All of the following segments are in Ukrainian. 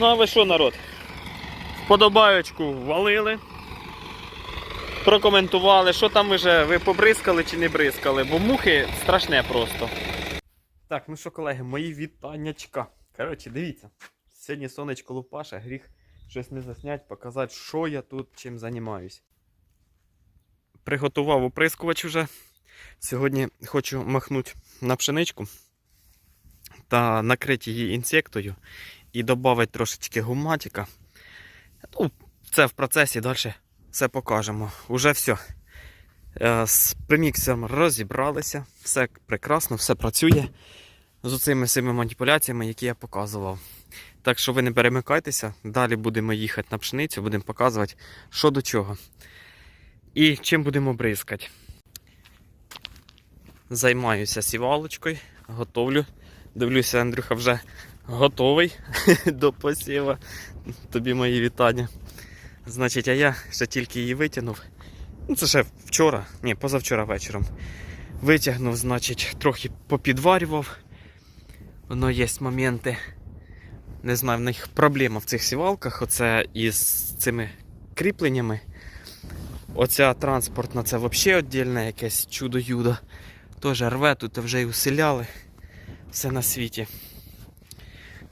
Ну а ви що, народ? Вподобаючку валили. Прокоментували, що там вже ви побризкали чи не бризкали, бо мухи страшне просто. Так, ну що, колеги, мої вітаннячка. Коротше, дивіться. Сьогодні сонечко лупаше, гріх щось не заснять, показати, що я тут чим займаюсь. Приготував оприскувач уже. Сьогодні хочу махнути на пшеничку та накрити її інсектою і додати трошечки гуматика. Ну, це в процесі далі все покажемо. Уже все. З приміксом розібралися, все прекрасно, все працює з оцими всіми маніпуляціями, які я показував. Так що ви не перемикайтеся, далі будемо їхати на пшеницю, будемо показувати, що до чого. І чим будемо бризкати. Займаюся сівалочкою, готовлю. Дивлюся, Андрюха вже готовий до посіва. Тобі мої вітання. Значить, а я ще тільки її витягнув. Ну, це ще вчора, ні, позавчора вечором. Витягнув, значить, трохи попідварював. Воно є моменти. Не знаю, в них проблема в цих сівалках. Оце із цими кріпленнями. Оця транспортна це взагалі віддільне якесь чудо-юдо. Теж рве, тут вже й уселяли. Все на світі.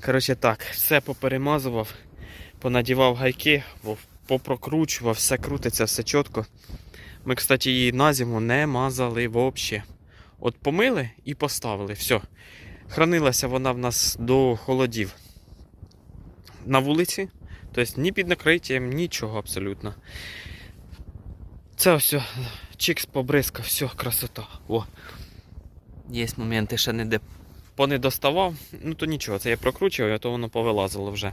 Коротше так, все поперемазував, понадівав гайки, попрокручував, все крутиться, все чітко. Ми, кстати, її на зиму не мазали взагалі. От помили і поставили. Все. Хранилася вона в нас до холодів на вулиці. Тобто ні під накриттям, нічого абсолютно. Це о, чікс побризкав, все, красота. О. Є моменти, ще не де понедоставав. Ну то нічого, це я прокручував, а то воно повилазило вже,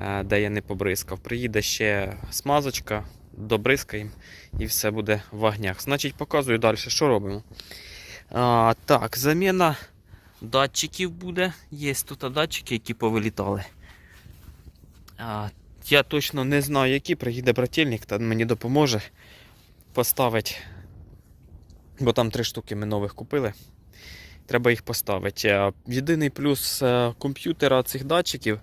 е, де я не побризкав. Приїде ще смазочка, добризкаємо і все буде в вогнях. Значить, показую далі, що робимо. А, так, заміна датчиків буде. Є тут датчики, які повилітали. А, я точно не знаю, які. Приїде брательник, та мені допоможе поставити. Бо там три штуки ми нових купили. Треба їх поставити. Єдиний плюс е, комп'ютера цих датчиків,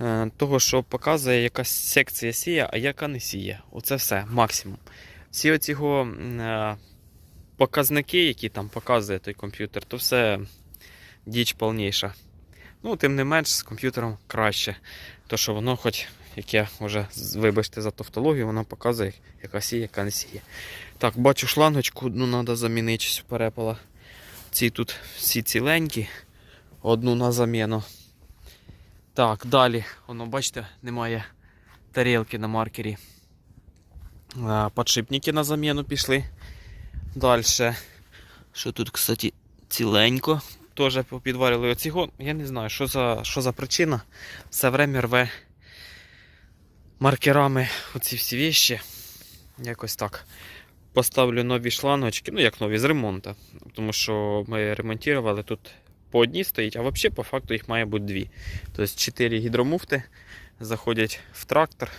е, того, що показує якась секція сіє, а яка не сіє. Оце все, максимум. Всі оці е, показники, які там показує той комп'ютер, то все діч повніша. Ну, тим не менш, з комп'ютером краще. То, що воно, хоч, як я вже, вибачте за тавтологію, воно показує, яка сіє, яка не сіє. Так, бачу шлангочку, одну треба замінити, щось перепала. Ці тут всі ціленькі, одну на заміну. Так, далі, воно, бачите, немає тарілки на маркері. Подшипники на заміну пішли. Далі. Що тут, кстати, ціленько. Теж попідварили оці го. Я не знаю, що за, що за причина. Все время рве маркерами оці всі вещі. Якось так. Поставлю нові шлангочки, ну як нові з ремонту. Тому що ми ремонтували тут по одній стоїть, а взагалі по факту їх має бути дві. Тобто 4 гідромуфти заходять в трактор.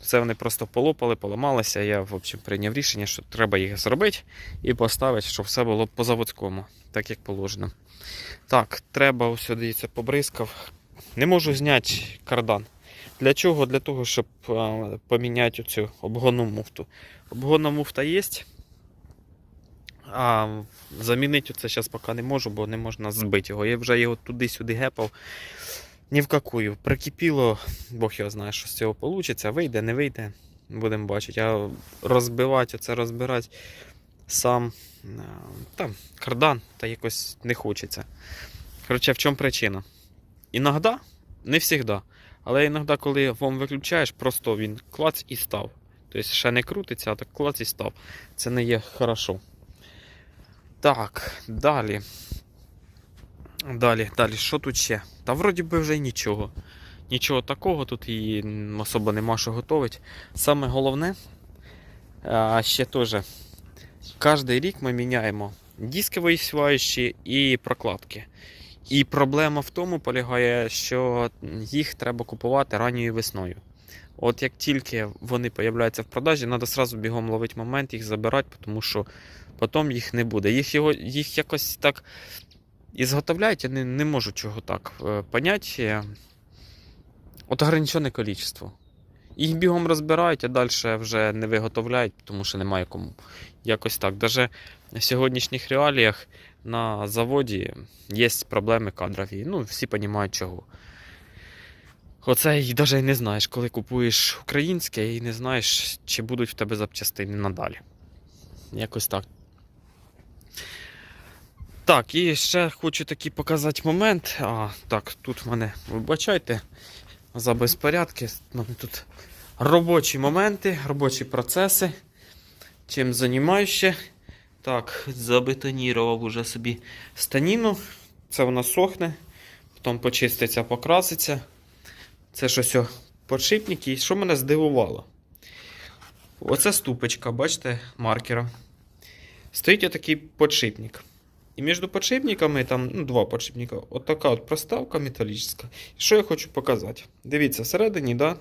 Це вони просто полопали, поламалися. Я в общем, прийняв рішення, що треба їх зробити і поставити, щоб все було по заводському, так як положено. Так, треба ось дивіться, побризкав. Не можу зняти кардан. Для чого? Для того, щоб поміняти цю обгонну муфту. Обгонна муфта є. А замінити це зараз поки не можу, бо не можна збити його. Я вже його туди-сюди гепав. Ні в какую. Прикипіло, Бог його знає, що з цього вийде. Вийде, не вийде. Будемо бачити. А розбивати, оце розбирати сам там, кардан, та якось не хочеться. Коротше, в чому причина? Іноді, не завжди. Але іноді, коли вам виключаєш, просто він клац і став. Тобто ще не крутиться, а так клац і став. Це не є хорошо. Так, далі. Далі, далі, що тут ще? Та вроді би вже нічого. Нічого такого, тут і особо нема що готувати. Саме головне, ще теж, кожен рік ми міняємо диски висіваючі і прокладки. І проблема в тому полягає, що їх треба купувати ранньою весною. От як тільки вони появляються в продажі, треба одразу бігом ловити момент, їх забирати, тому що потім їх не буде. Їх, його, їх якось так і зготовляють, я не, не можу чого так е, поняти. от ограничене кількість. Їх бігом розбирають, а далі вже не виготовляють, тому що немає кому. Якось так. Даже в сьогоднішніх реаліях на заводі є проблеми кадрові. Ну, всі розуміють чого. Оце і навіть не знаєш, коли купуєш українське і не знаєш, чи будуть в тебе запчастини надалі. Якось так. Так, і ще хочу такий показати момент. А, так, тут в мене, вибачайте, за безпорядки. У мене тут робочі моменти, робочі процеси. Чим займаюся. Так, забетонірував уже собі станіну. Це вона сохне, потім почиститься, покраситься. Це щось о, подшипники. І що мене здивувало? Оце ступочка, бачите, маркера. Стоїть отакий подшипник. І між подшипниками, там ну, два подшипника, от така от проставка металічна. І що я хочу показати? Дивіться, всередині, да,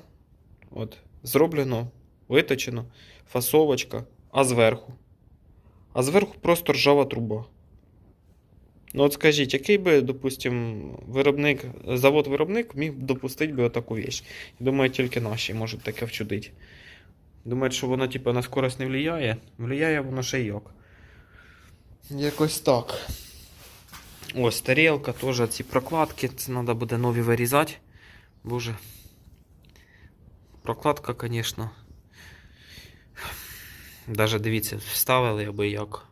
от, зроблено, виточено, фасовочка, а зверху. А зверху просто ржава труба. Ну от скажіть, який би, допустим, виробник, завод-виробник міг допустити би отаку віч? Думаю, тільки наші можуть таке вчудити. Думають, що воно типу, на скорость не впливає. Влияє воно ще як. Якось так. Ось тарілка, теж ці прокладки. Це треба буде нові вирізати. Боже. Прокладка, звісно. Даже дивіться, вставили аби як.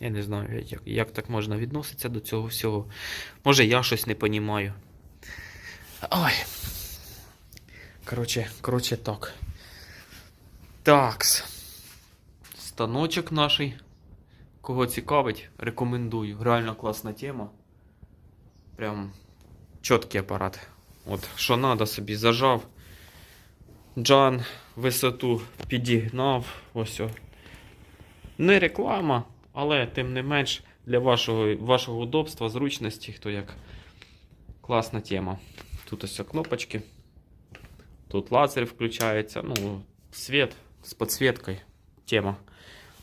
Я не знаю, як, як так можна відноситися до цього всього. Може я щось не понімаю. Ой. Коротше, коротше так. Такс. Станочок наший. Кого цікавить, рекомендую. Реально класна тема. Прям чіткий апарат. От, що треба собі зажав. Джан висоту підігнав. Ось. о. Не реклама, але тим не менш для вашого, вашого удобства, зручності, хто як. Класна тема. Тут ось кнопочки. Тут лазер включається. Ну, світ з підсвіткою. Тема.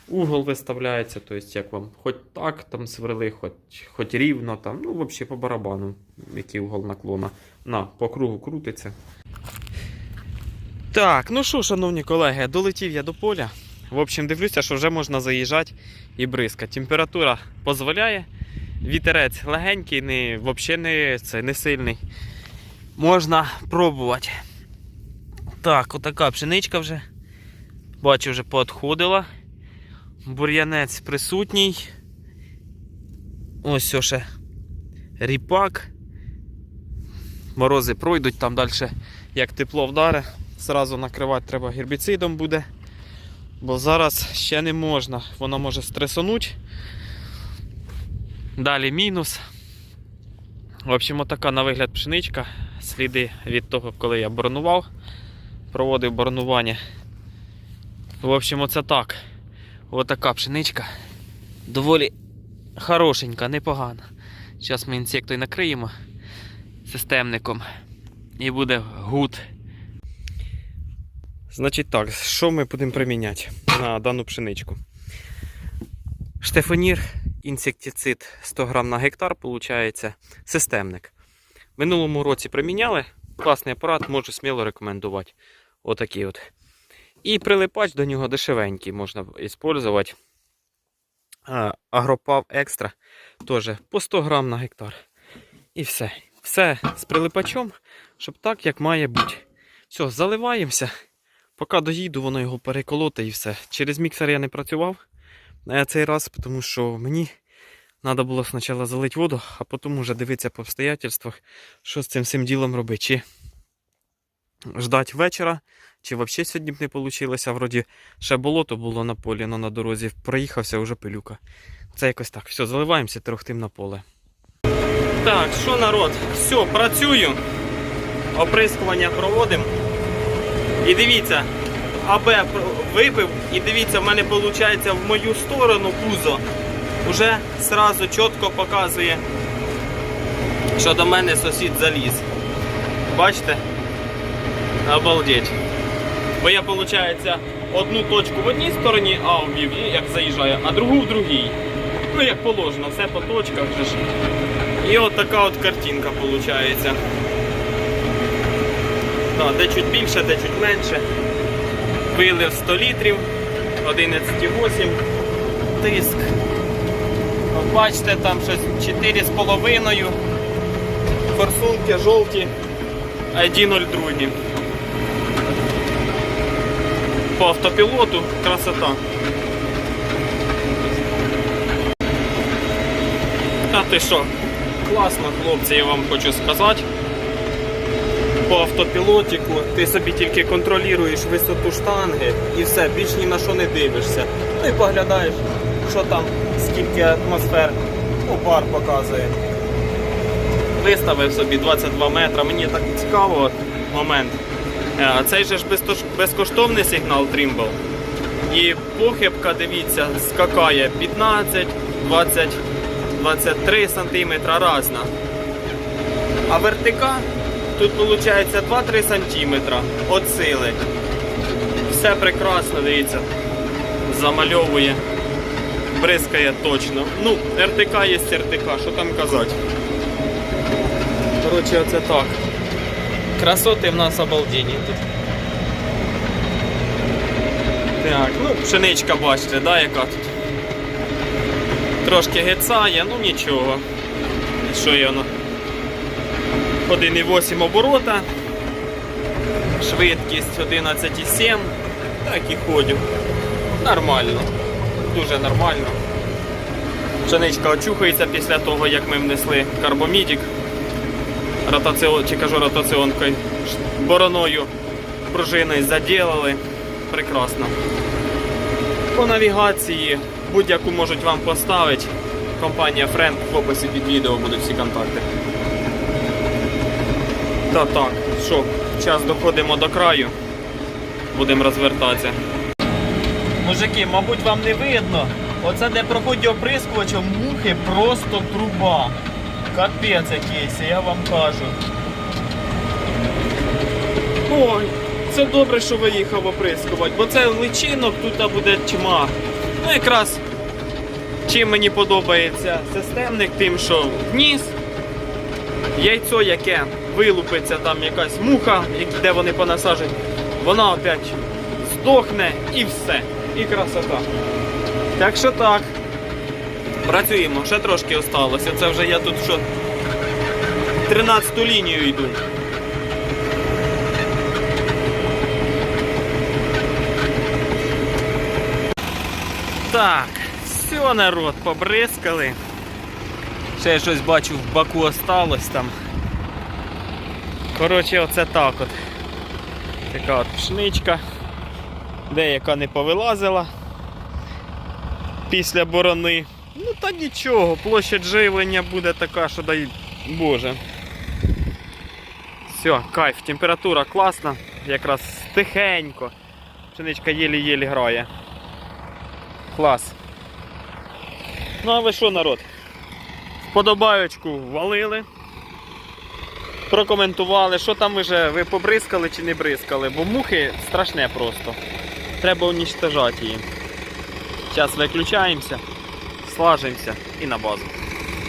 Угол виставляється, то есть як вам хоч так там сверли, хоч, хоч рівно там, ну взагалі по барабану, який угол наклона. На, по кругу крутиться. Так, ну що, шановні колеги, долетів я до поля. В общем, дивлюся, що вже можна заїжджати і бризкати. Температура дозволяє. Вітерець легенький, не, взагалі не, це, не сильний. Можна пробувати. Так, отака пшеничка вже. Бачу, вже поотходила. Бур'янець присутній. Ось що ще ріпак. Морози пройдуть, там далі, як тепло вдаре, зразу накривати треба гербіцидом буде. Бо зараз ще не можна, воно може стресонути. Далі мінус. В общем, отака на вигляд пшеничка. Сліди від того, коли я боронував, проводив боронування. В общем, оце так. Отака пшеничка. Доволі хорошенька, непогана. Зараз ми інсектою накриємо системником. І буде гуд. Значить так, що ми будемо приміняти на дану пшеничку? Штефанір, інсектицид 100 грам на гектар, виходить, системник. Минулому році приміняли. Класний апарат, можу сміло рекомендувати. Отакий от. І прилипач до нього дешевенький можна використовувати. Агропав екстра теж по 100 грам на гектар. І все. Все з прилипачом, щоб так, як має бути. Все, заливаємося. Поки доїду, воно його переколоти і все. Через міксер я не працював на цей раз, тому що мені треба було спочатку залити воду, а потім вже дивитися по обстоятельствах, що з цим всім ділом робити. Чи ждати вечора, чи взагалі сьогодні б не вийшло. Вроді ще болото було на полі, але на дорозі проїхався вже пилюка. Це якось так. Все, заливаємося трохтим на поле. Так, що народ? Все, працюю. Оприскування проводимо. І дивіться, АБ випив, і дивіться, в мене виходить в мою сторону пузо. Уже сразу чітко показує, що до мене сусід заліз. Бачите? Обалдеть. Бо я, виходить, одну точку в одній стороні А ввів, як заїжджаю, а другу в другій. Ну, як положено, все по точках вже. І от така от картинка виходить. Да, де чуть більше, де чуть менше. Вилив 100 літрів, 11,8 тиск. От Бачите, там щось 4,5. Форсунки жовті, 1,02. По автопілоту красота. А ти що? Класно, хлопці, я вам хочу сказати. По автопілотику ти собі тільки контролюєш висоту штанги і все, більш ні на що не дивишся. Ну і поглядаєш, що там, скільки атмосфер, ну, пар показує. Виставив собі 22 метра, мені так цікаво момент. Е, цей же ж безкоштовний сигнал Trimble. І похибка, дивіться, скакає 15, 20, 23 сантиметра разна. А вертика тут виходить 2-3 сантиметра від сили. Все прекрасно, дивіться. Замальовує. Бризкає точно. Ну, РТК є РТК, що там казати. Коротше, оце так. Красоти в нас обалдені тут. Так, ну, пшеничка бачите, да, яка тут. Трошки гецає, ну нічого. Що є воно? 1,8 оборота. Швидкість 11,7. Так і ходю. Нормально. Дуже нормально. Пшеничка очухається після того, як ми внесли карбомідік. Ротаціон, чи кажу ротаціонкою. Бороною пружиною заділили. Прекрасно. По навігації будь-яку можуть вам поставити. Компанія Френк в описі під відео будуть всі контакти. Та так, що, зараз доходимо до краю. Будемо розвертатися. Мужики, мабуть, вам не видно. Оце де проходить оприскувачем мухи просто труба. Капець якийсь, я вам кажу. Ой, це добре, що виїхав оприскувати, бо це личинок тут буде тьма. Ну якраз чим мені подобається системник, тим, що вниз, яйцо, яке вилупиться, там якась муха, де вони понасажать, вона опять здохне і все. І красота. Так що так. Працюємо, ще трошки осталося. Це вже я тут що 13 лінію йду. Так, все, народ, побризкали. Ще я щось бачу в баку осталось там. Коротше, оце так от. Така от пшничка. Деяка не повилазила після борони. Ну та нічого, площадь живлення буде така, що дай Боже. Все, кайф, температура класна, якраз тихенько. Пшеничка єлі-єлі грає. Клас. Ну а ви що, народ? Вподобаючку валили. Прокоментували, що там вже ви побризкали чи не бризкали, бо мухи страшне просто. Треба унічтожати її. Зараз виключаємося, слажимося і на базу.